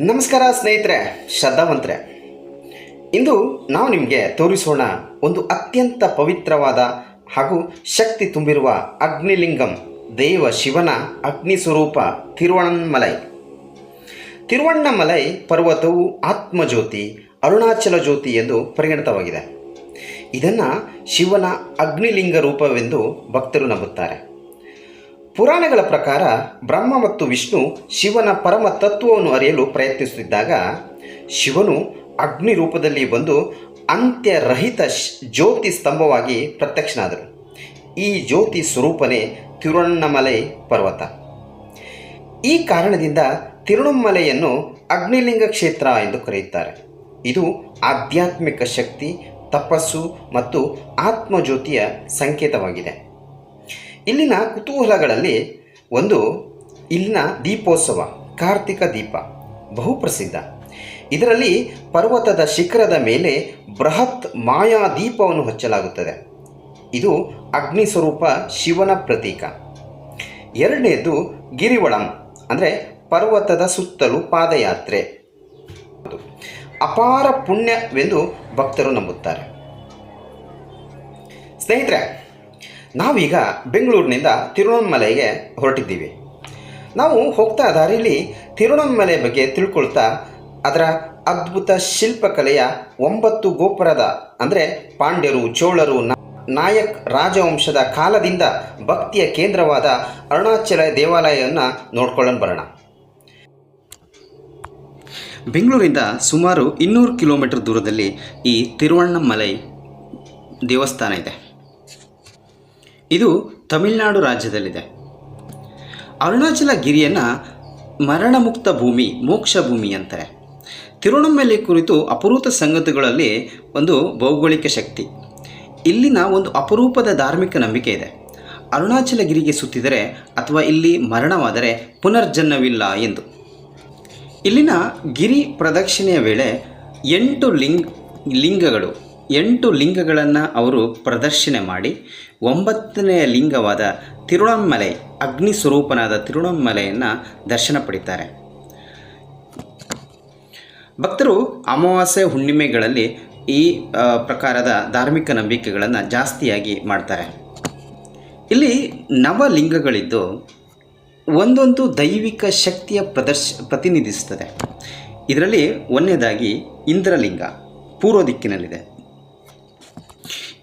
ನಮಸ್ಕಾರ ಸ್ನೇಹಿತರೆ, ಶ್ರದ್ಧಾವಂತರೆ. ಇಂದು ನಾವು ನಿಮಗೆ ತೋರಿಸೋಣ ಒಂದು ಅತ್ಯಂತ ಪವಿತ್ರವಾದ ಹಾಗೂ ಶಕ್ತಿ ತುಂಬಿರುವ ಅಗ್ನಿಲಿಂಗಂ, ದೇವ ಶಿವನ ಅಗ್ನಿ ಸ್ವರೂಪ ತಿರುವಣ್ಣಮಲೈ ತಿರುವಣ್ಣಮಲೈ ಪರ್ವತವು ಆತ್ಮಜ್ಯೋತಿ, ಅರುಣಾಚಲ ಜ್ಯೋತಿ ಎಂದು ಪರಿಗಣಿತವಾಗಿದೆ. ಇದನ್ನು ಶಿವನ ಅಗ್ನಿಲಿಂಗ ರೂಪವೆಂದು ಭಕ್ತರು ನಂಬುತ್ತಾರೆ. ಪುರಾಣಗಳ ಪ್ರಕಾರ ಬ್ರಹ್ಮ ಮತ್ತು ವಿಷ್ಣು ಶಿವನ ಪರಮ ತತ್ವವನ್ನು ಅರಿಯಲು ಪ್ರಯತ್ನಿಸುತ್ತಿದ್ದಾಗ ಶಿವನು ಅಗ್ನಿ ರೂಪದಲ್ಲಿ ಬಂದು ಅಂತ್ಯರಹಿತ ಜ್ಯೋತಿ ಸ್ತಂಭವಾಗಿ ಪ್ರತ್ಯಕ್ಷನಾದರು. ಈ ಜ್ಯೋತಿ ಸ್ವರೂಪನೇ ತಿರುವಣ್ಣಮಲೈ ಪರ್ವತ. ಈ ಕಾರಣದಿಂದ ತಿರುವಣ್ಣಮಲೆಯನ್ನು ಅಗ್ನಿಲಿಂಗ ಕ್ಷೇತ್ರ ಎಂದು ಕರೆಯುತ್ತಾರೆ. ಇದು ಆಧ್ಯಾತ್ಮಿಕ ಶಕ್ತಿ, ತಪಸ್ಸು ಮತ್ತು ಆತ್ಮಜ್ಯೋತಿಯ ಸಂಕೇತವಾಗಿದೆ. ಇಲ್ಲಿನ ಕುತೂಹಲಗಳಲ್ಲಿ ಒಂದು ಇಲ್ಲಿನ ದೀಪೋತ್ಸವ, ಕಾರ್ತಿಕ ದೀಪ, ಬಹುಪ್ರಸಿದ್ಧ. ಇದರಲ್ಲಿ ಪರ್ವತದ ಶಿಖರದ ಮೇಲೆ ಬೃಹತ್ ಮಾಯಾ ದೀಪವನ್ನು ಹಚ್ಚಲಾಗುತ್ತದೆ. ಇದು ಅಗ್ನಿ ಸ್ವರೂಪ ಶಿವನ ಪ್ರತೀಕ. ಎರಡನೇದು ಗಿರಿವಳಂ, ಅಂದರೆ ಪರ್ವತದ ಸುತ್ತಲೂ ಪಾದಯಾತ್ರೆ. ಅಪಾರ ಪುಣ್ಯವೆಂದು ಭಕ್ತರು ನಂಬುತ್ತಾರೆ. ಸ್ನೇಹಿತರೆ ನಾವೀಗ ಬೆಂಗಳೂರಿನಿಂದ ತಿರುವಣ್ಣಮಲೆಗೆ ಹೊರಟಿದ್ದೀವಿ. ನಾವು ಹೋಗ್ತಾ ದಾರಿಯಲ್ಲಿ ತಿರುವಣ್ಣಮಲೆ ಬಗ್ಗೆ ತಿಳ್ಕೊಳ್ತಾ ಅದರ ಅದ್ಭುತ ಶಿಲ್ಪಕಲೆಯ ಒಂಬತ್ತು ಗೋಪುರದ, ಅಂದರೆ ಪಾಂಡ್ಯರು, ಚೋಳರು ನಾಯಕ್ ರಾಜವಂಶದ ಕಾಲದಿಂದ ಭಕ್ತಿಯ ಕೇಂದ್ರವಾದ ಅರುಣಾಚಲ ದೇವಾಲಯವನ್ನು ನೋಡ್ಕೊಳ್ಳೋಣ ಬರೋಣ. ಬೆಂಗಳೂರಿಂದ ಸುಮಾರು ಇನ್ನೂರು ಕಿಲೋಮೀಟರ್ ದೂರದಲ್ಲಿ ಈ ತಿರುವಣ್ಣಮಲೈ ದೇವಸ್ಥಾನ ಇದೆ. ಇದು ತಮಿಳುನಾಡು ರಾಜ್ಯದಲ್ಲಿದೆ. ಅರುಣಾಚಲ ಗಿರಿಯನ್ನು ಮರಣಮುಕ್ತ ಭೂಮಿ, ಮೋಕ್ಷ ಭೂಮಿ ಅಂತಾರೆ. ತಿರುವಣ್ಣಮಲೆ ಕುರಿತು ಅಪರೂಪ ಸಂಗತಿಗಳಲ್ಲಿ ಒಂದು ಭೌಗೋಳಿಕ ಶಕ್ತಿ. ಇಲ್ಲಿನ ಒಂದು ಅಪರೂಪದ ಧಾರ್ಮಿಕ ನಂಬಿಕೆ ಇದೆ. ಅರುಣಾಚಲ ಗಿರಿಗೆ ಸುತ್ತಿದರೆ ಅಥವಾ ಇಲ್ಲಿ ಮರಣವಾದರೆ ಪುನರ್ಜನ್ಮವಿಲ್ಲ ಎಂದು. ಇಲ್ಲಿನ ಗಿರಿ ಪ್ರದಕ್ಷಿಣೆಯ ವೇಳೆ ಎಂಟು ಲಿಂಗ್, ಲಿಂಗಗಳು ಎಂಟು ಲಿಂಗಗಳನ್ನು ಅವರು ಪ್ರದರ್ಶನೆ ಮಾಡಿ ಒಂಬತ್ತನೆಯ ಲಿಂಗವಾದ ತಿರುಳಮ್ಮಲೆ ಅಗ್ನಿ ಸ್ವರೂಪನಾದ ತಿರುಣಮ್ಮಲೆಯನ್ನು ದರ್ಶನ ಪಡಿತಾರೆ. ಭಕ್ತರು ಅಮಾವಾಸ್ಯೆ ಹುಣ್ಣಿಮೆಗಳಲ್ಲಿ ಈ ಪ್ರಕಾರದ ಧಾರ್ಮಿಕ ನಂಬಿಕೆಗಳನ್ನು ಜಾಸ್ತಿಯಾಗಿ ಮಾಡ್ತಾರೆ. ಇಲ್ಲಿ ನವಲಿಂಗಗಳಿದ್ದು ಒಂದೊಂದು ದೈವಿಕ ಶಕ್ತಿಯ ಪ್ರದರ್ಶ, ಪ್ರತಿನಿಧಿಸುತ್ತದೆ. ಇದರಲ್ಲಿ ಒಂದನೇದಾಗಿ ಇಂದ್ರಲಿಂಗ, ಪೂರ್ವ ದಿಕ್ಕಿನಲ್ಲಿದೆ.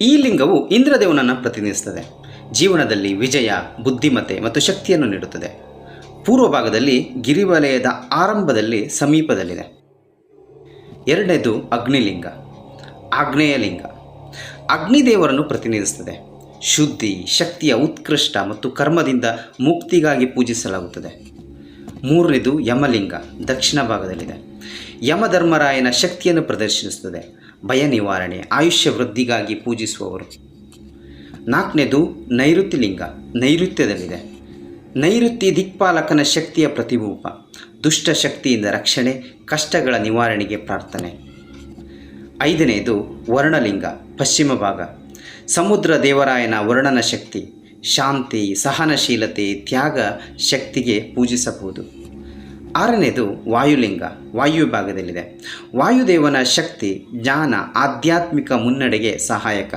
ಈ ಲಿಂಗವು ಇಂದ್ರದೇವನನ್ನು ಪ್ರತಿನಿಧಿಸುತ್ತದೆ ಜೀವನದಲ್ಲಿ ವಿಜಯ, ಬುದ್ಧಿಮತ್ತೆ ಮತ್ತು ಶಕ್ತಿಯನ್ನು ನೀಡುತ್ತದೆ. ಪೂರ್ವ ಭಾಗದಲ್ಲಿ ಗಿರಿವಲಯದ ಆರಂಭದಲ್ಲಿ ಸಮೀಪದಲ್ಲಿದೆ. ಎರಡನೇದು ಅಗ್ನಿಲಿಂಗ. ಆಗ್ನೇಯ ಲಿಂಗ ಅಗ್ನಿದೇವರನ್ನು ಪ್ರತಿನಿಧಿಸುತ್ತದೆ ಶುದ್ಧಿ, ಶಕ್ತಿಯ ಉತ್ಕೃಷ್ಟ ಮತ್ತು ಕರ್ಮದಿಂದ ಮುಕ್ತಿಗಾಗಿ ಪೂಜಿಸಲಾಗುತ್ತದೆ. ಮೂರನೇದು ಯಮಲಿಂಗ. ದಕ್ಷಿಣ ಭಾಗದಲ್ಲಿದೆ. ಯಮಧರ್ಮರಾಯನ ಶಕ್ತಿಯನ್ನು ಪ್ರದರ್ಶಿಸುತ್ತದೆ. ಭಯ ನಿವಾರಣೆ, ಆಯುಷ್ಯ ವೃದ್ಧಿಗಾಗಿ ಪೂಜಿಸುವವರು. ನಾಲ್ಕನೇದು, ನೈಋತ್ಯ ಲಿಂಗ, ನೈಋತ್ಯದಲ್ಲಿದೆ. ನೈಋತ್ಯ ದಿಕ್ಪಾಲಕನ ಶಕ್ತಿಯ ಪ್ರತಿರೂಪ, ದುಷ್ಟ ಶಕ್ತಿಯಿಂದ ರಕ್ಷಣೆ, ಕಷ್ಟಗಳ ನಿವಾರಣೆಗೆ ಪ್ರಾರ್ಥನೆ. ಐದನೆಯದು ವರ್ಣಲಿಂಗ, ಪಶ್ಚಿಮ ಭಾಗ. ಸಮುದ್ರ ದೇವರಾಯನ ವರ್ಣನ ಶಕ್ತಿ, ಶಾಂತಿ, ಸಹನಶೀಲತೆ, ತ್ಯಾಗ ಶಕ್ತಿಗೆ ಪೂಜಿಸಬಹುದು. ಆರನೇದು ವಾಯುಲಿಂಗ, ವಾಯು ಭಾಗದಲ್ಲಿದೆ ವಾಯುದೇವನ ಶಕ್ತಿ, ಜ್ಞಾನ, ಆಧ್ಯಾತ್ಮಿಕ ಮುನ್ನಡೆಗೆ ಸಹಾಯಕ.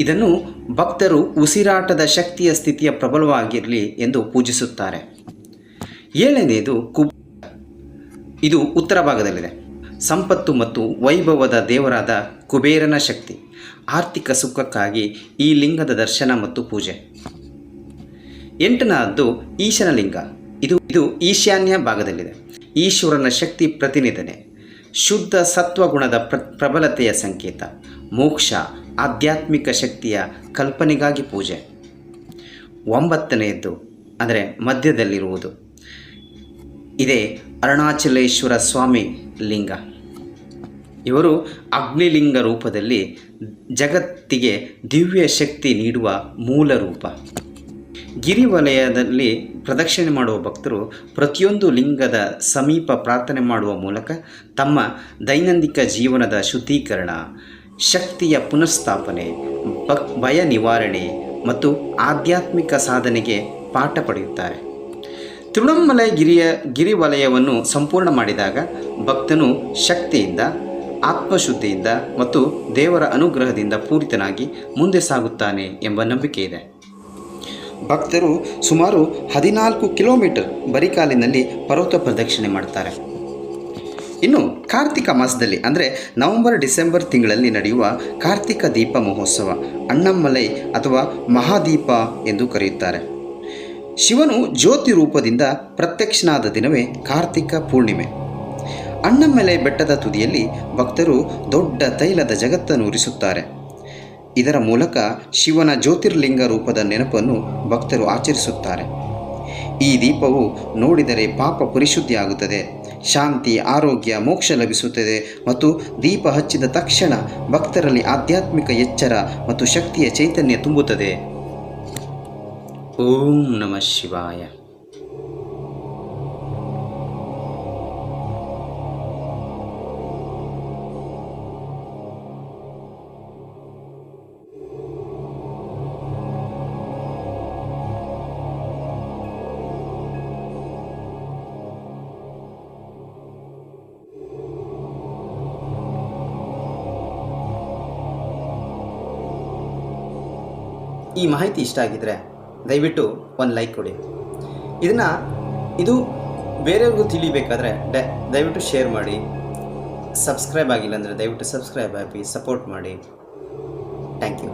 ಇದನ್ನು ಭಕ್ತರು ಉಸಿರಾಟದ ಶಕ್ತಿಯ ಸ್ಥಿತಿಯ ಪ್ರಬಲವಾಗಿರಲಿ ಎಂದು ಪೂಜಿಸುತ್ತಾರೆ. ಏಳನೆಯದು ಕುಬ್, ಇದು ಉತ್ತರ ಭಾಗದಲ್ಲಿದೆ. ಸಂಪತ್ತು ಮತ್ತು ವೈಭವದ ದೇವರಾದ ಕುಬೇರನ ಶಕ್ತಿ, ಆರ್ಥಿಕ ಸುಖಕ್ಕಾಗಿ ಈ ಲಿಂಗದ ದರ್ಶನ ಮತ್ತು ಪೂಜೆ. ಎಂಟನಾದ್ದು ಈಶನ ಲಿಂಗ ಇದು ಇದು ಈಶಾನ್ಯ ಭಾಗದಲ್ಲಿದೆ. ಈಶ್ವರನ ಶಕ್ತಿ ಪ್ರತಿನಿಧನೆ. ಶುದ್ಧ ಸತ್ವಗುಣದ ಪ್ರ, ಪ್ರಬಲತೆಯ ಸಂಕೇತ. ಮೋಕ್ಷ ಆಧ್ಯಾತ್ಮಿಕ ಶಕ್ತಿಯ ಕಲ್ಪನೆಗಾಗಿ ಪೂಜೆ. ಒಂಬತ್ತನೆಯದ್ದು ಅಂದರೆ ಮಧ್ಯದಲ್ಲಿರುವುದು. ಇದೇ ಅರುಣಾಚಲೇಶ್ವರ ಸ್ವಾಮಿ ಲಿಂಗ. ಇವರು ಅಗ್ನಿಲಿಂಗ ರೂಪದಲ್ಲಿ ಜಗತ್ತಿಗೆ ದಿವ್ಯ ಶಕ್ತಿ ನೀಡುವ ಮೂಲ ರೂಪ. ಗಿರಿವಲಯದಲ್ಲಿ ಪ್ರದಕ್ಷಿಣೆ ಮಾಡುವ ಭಕ್ತರು ಪ್ರತಿಯೊಂದು ಲಿಂಗದ ಸಮೀಪ ಪ್ರಾರ್ಥನೆ ಮಾಡುವ ಮೂಲಕ ತಮ್ಮ ದೈನಂದಿಕ ಜೀವನದ ಶುದ್ಧೀಕರಣ, ಶಕ್ತಿಯ ಪುನಃಸ್ಥಾಪನೆ, ಭಕ್, ಭಯ ನಿವಾರಣೆ ಮತ್ತು ಆಧ್ಯಾತ್ಮಿಕ ಸಾಧನೆಗೆ ಪಾಠ ಪಡೆಯುತ್ತಾರೆ. ತಿರುಣಮಲೈ ಗಿರಿಯ, ಗಿರಿವಲಯವನ್ನು ಸಂಪೂರ್ಣ ಮಾಡಿದಾಗ ಭಕ್ತನು ಶಕ್ತಿಯಿಂದ, ಆತ್ಮಶುದ್ಧಿಯಿಂದ ಮತ್ತು ದೇವರ ಅನುಗ್ರಹದಿಂದ ಪೂರಿತನಾಗಿ ಮುಂದೆ ಸಾಗುತ್ತಾನೆ ಎಂಬ ನಂಬಿಕೆ ಇದೆ ಭಕ್ತರು ಸುಮಾರು ಹದಿನಾಲ್ಕು ಕಿಲೋಮೀಟರ್ ಬರಿಕಾಲಿನಲ್ಲಿ ಪರ್ವತ ಪ್ರದಕ್ಷಿಣೆ ಮಾಡ್ತಾರೆ ಇನ್ನು ಕಾರ್ತಿಕ ಮಾಸದಲ್ಲಿ ಅಂದರೆ ನವೆಂಬರ್, ಡಿಸೆಂಬರ್ ತಿಂಗಳಲ್ಲಿ ನಡೆಯುವ ಕಾರ್ತಿಕ ದೀಪ ಮಹೋತ್ಸವ ಅಣ್ಣಮ್ಮಲೈ ಅಥವಾ ಮಹಾದೀಪ ಎಂದು ಕರೆಯುತ್ತಾರೆ. ಶಿವನು ಜ್ಯೋತಿ ರೂಪದಿಂದ ಪ್ರತ್ಯಕ್ಷನಾದ ದಿನವೇ ಕಾರ್ತಿಕ ಪೂರ್ಣಿಮೆ. ಅಣ್ಣಮ್ಮಲೈ ಬೆಟ್ಟದ ತುದಿಯಲ್ಲಿ ಭಕ್ತರು ದೊಡ್ಡ ತೈಲದ ಜಗತ್ತನ್ನು ಉರಿಸುತ್ತಾರೆ. ಇದರ ಮೂಲಕ ಶಿವನ ಜ್ಯೋತಿರ್ಲಿಂಗ ರೂಪದ ನೆನಪನ್ನು ಭಕ್ತರು ಆಚರಿಸುತ್ತಾರೆ. ಈ ದೀಪವು ನೋಡಿದರೆ ಪಾಪ ಪರಿಶುದ್ಧಿಯಾಗುತ್ತದೆ, ಶಾಂತಿ, ಆರೋಗ್ಯ, ಮೋಕ್ಷ ಲಭಿಸುತ್ತದೆ ಮತ್ತು ದೀಪ ಹಚ್ಚಿದ ತಕ್ಷಣ ಭಕ್ತರಲ್ಲಿ ಆಧ್ಯಾತ್ಮಿಕ ಎಚ್ಚರ ಮತ್ತು ಶಕ್ತಿಯ ಚೈತನ್ಯ ತುಂಬುತ್ತದೆ. ಓಂ ನಮಃ ಶಿವಾಯ. ಈ ಮಾಹಿತಿ ಇಷ್ಟ ಆಗಿದ್ರೆ ದಯವಿಟ್ಟು ಒಂದು ಲೈಕ್ ಕೊಡಿ. ಇದನ್ನು ಇದು ಬೇರೆಯವ್ರಿಗೂ ತಿಳಿಬೇಕಾದ್ರೆ ಡ, ದಯವಿಟ್ಟು ಶೇರ್ ಮಾಡಿ. ಸಬ್ಸ್ಕ್ರೈಬ್ ಆಗಿಲ್ಲ ಅಂದರೆ ದಯವಿಟ್ಟು ಸಬ್ಸ್ಕ್ರೈಬ್ ಆಗಿ, ಸಪೋರ್ಟ್ ಮಾಡಿ. Thank you.